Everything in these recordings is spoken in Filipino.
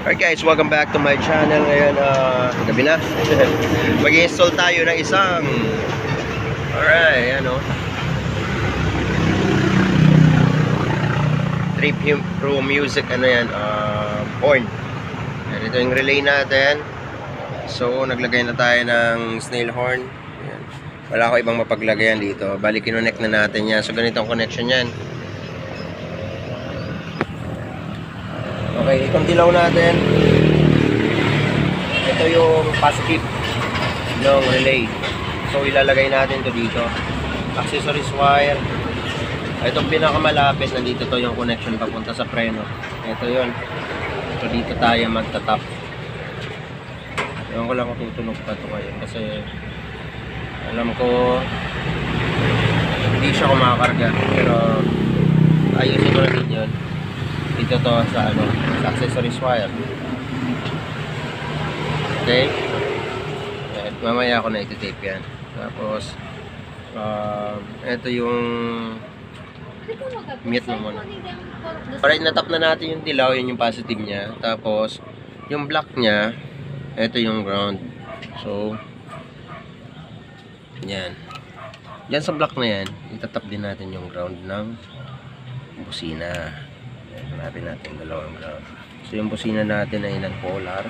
Alright guys, welcome back to my channel. Ngayon, uh, gabi na. Mag-install tayo ng isang Alright, ano 3 Pro Music, ano yan, uh, horn. Yan, ito yung relay natin. So, naglagay na tayo ng snail horn. Yan. Wala ko ibang mapaglagayan dito. Bali, kinonect na natin yan. So, ganito ang connection yan. Okay, itong dilaw natin. Ito yung positive ng relay. So, ilalagay natin to dito. Accessories wire. Itong pinakamalapit, nandito to yung connection papunta sa preno. Ito yun. So, dito tayo magtatap. Ewan ko lang kung tutunog pa to ngayon kasi alam ko hindi siya kumakarga pero ayusin ko na din yun dito to sa ano sa accessories wire okay Ayan, mamaya ako na iti-tape yan tapos um, ito yung Mute mo muna. Alright, natap na natin yung dilaw, yun yung positive niya. Tapos, yung black niya, ito yung ground. So, yan. Yan sa black na yan, itatap din natin yung ground ng busina. Hanapin natin dalawang ground. So, yung busina natin ay non-polar.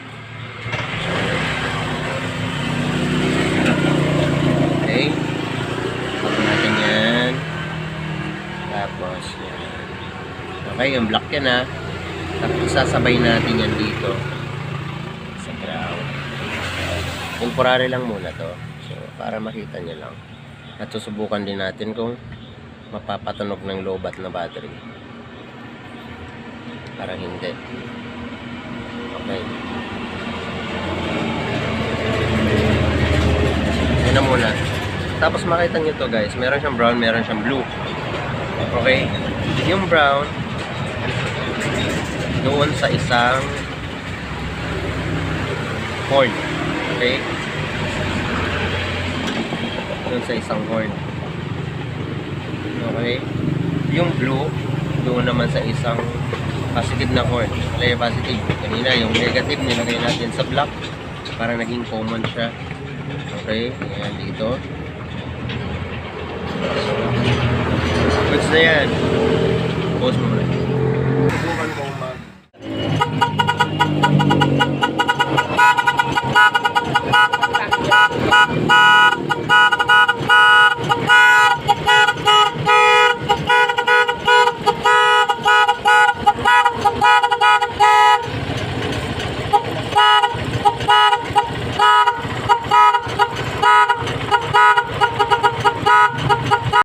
So, okay. Tapos natin yan. Tapos, yan. Okay, yung black yan ha. Tapos, sasabay natin yan dito sa ground. Temporary lang muna to. So, para makita nyo lang. At susubukan din natin kung mapapatunog ng low bat na battery. Parang hindi. Okay. Yan na muna. Tapos makita nyo to guys. Meron siyang brown, meron siyang blue. Okay? Yung brown, doon sa isang horn. Okay? Doon sa isang horn. Okay? Yung blue, doon naman sa isang positive na horn. Player positive. Kanina, yung negative, nilagay natin sa black para naging common siya. Okay? Ayan, dito. Goods na yan. Pause mo ko